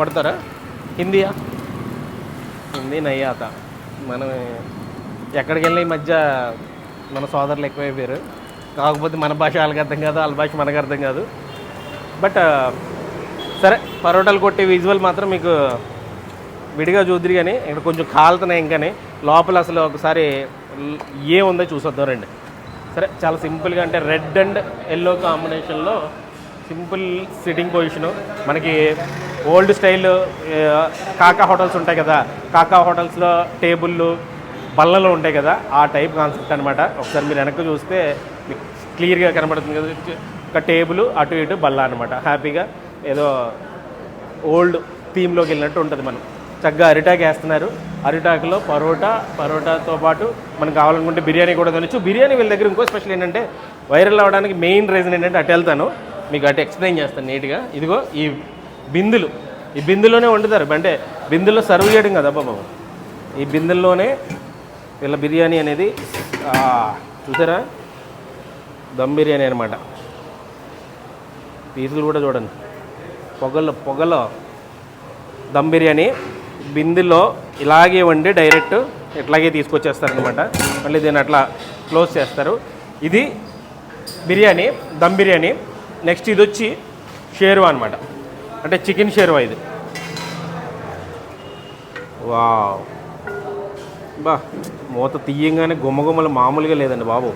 కొడతారా హిందీయా? హిందీ నయ్యాత. మనం ఎక్కడికి వెళ్ళిన ఈ మధ్య మన సోదరులు ఎక్కువైపోయారు. కాకపోతే మన భాష వాళ్ళకి అర్థం కాదు వాళ్ళ భాష మనకు అర్థం కాదు. బట్ సరే పరోటాలు కొట్టే విజువల్ మాత్రం మీకు విడిగా చూద్దరు కానీ ఇక్కడ కొంచెం కాలుతున్నాయి ఇంకానే. లోపల అసలు ఒకసారి ఏముందో చూసొద్దాం రండి. సరే చాలా సింపుల్గా అంటే రెడ్ అండ్ ఎల్లో కాంబినేషన్లో సింపుల్ సిట్టింగ్ పొజిషను మనకి ఓల్డ్ స్టైల్ కాకా హోటల్స్ ఉంటాయి కదా కాకా హోటల్స్లో టేబుళ్ళు బల్లలు ఉంటాయి కదా ఆ టైప్ కాన్సెప్ట్ అనమాట ఒకసారి మీరు వెనక్కి చూస్తే మీకు క్లియర్గా కనబడుతుంది కదా ఒక టేబుల్ అటు ఇటు బల్ల అనమాట హ్యాపీగా ఏదో ఓల్డ్ థీమ్లోకి వెళ్ళినట్టు ఉంటుంది మనం. చక్కగా అరిటాక్ వేస్తున్నారు. అరిటాకులో పరోటా పరోటాతో పాటు మనకు కావాలనుకుంటే బిర్యానీ కూడా తినచ్చు. బిర్యానీ వీళ్ళ దగ్గర ఇంకో స్పెషల్ ఏంటంటే వైరల్ అవ్వడానికి మెయిన్ రీజన్ ఏంటంటే అటు వెళ్తాను. మీకు అటు ఎక్స్ప్లెయిన్ చేస్తాను నీట్గా. ఇదిగో ఈ బిందులు. ఈ బిందులోనే వండుతారు. అంటే బిందులో సర్వ్ చేయడం కదా బాబు ఈ బిందుల్లోనే వీళ్ళ బిర్యానీ అనేది చూసారా? దమ్ బిర్యానీ అనమాట పీసులు కూడా చూడండి. పొగలో పొగలో. దమ్ బిర్యానీ బిందులో ఇలాగే వండి డైరెక్ట్ ఇట్లాగే తీసుకొచ్చేస్తారనమాట మళ్ళీ దీన్ని అట్లా క్లోజ్ చేస్తారు. ఇది బిర్యానీ దమ్ బిర్యానీ. నెక్స్ట్ ఇది వచ్చి షేర్వా అనమాట అంటే చికెన్ షేర్వా ఇది. వావ్. బా మూత తీయంగానే గుమ్మగుమ్మలు మామూలుగా లేదండి బాబు.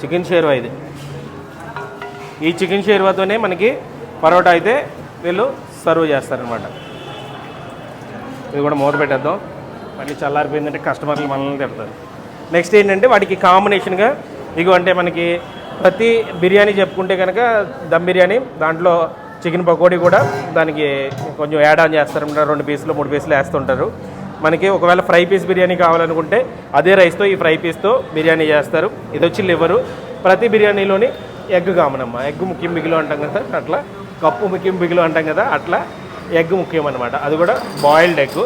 చికెన్ షేర్వా ఇది. ఈ చికెన్ షేర్వాతోనే మనకి పరోటా అయితే వీళ్ళు సర్వ్ చేస్తారనమాట ఇది కూడా మూత పెట్టేద్దాం. మళ్ళీ చల్లారిపోయిందంటే కస్టమర్లు మనల్ని తిడతారు. నెక్స్ట్ ఏంటంటే వాటికి కాంబినేషన్గా ఇగో అంటే మనకి ప్రతి బిర్యానీ చెప్పుకుంటే కనుక దమ్ బిర్యానీ దాంట్లో చికెన్ పకోడీ కూడా దానికి కొంచెం యాడ్ ఆన్ చేస్తారన్నమాట రెండు పీసులు మూడు పీసులు వేస్తుంటారు. మనకి ఒకవేళ ఫ్రై పీస్ బిర్యానీ కావాలనుకుంటే అదే రైస్తో ఈ ఫ్రై పీస్తో బిర్యానీ చేస్తారు. ఇది వచ్చి లివరు. ప్రతి బిర్యానీలోని ఎగ్ కామనమ్మా. ఎగ్ ముఖ్యం మిగిలి అంటాం కదా అట్లా. కప్పు ముఖ్యం మిగిలి అంటాం కదా అట్లా. ఎగ్ ముఖ్యం అనమాట అది కూడా బాయిల్డ్ ఎగ్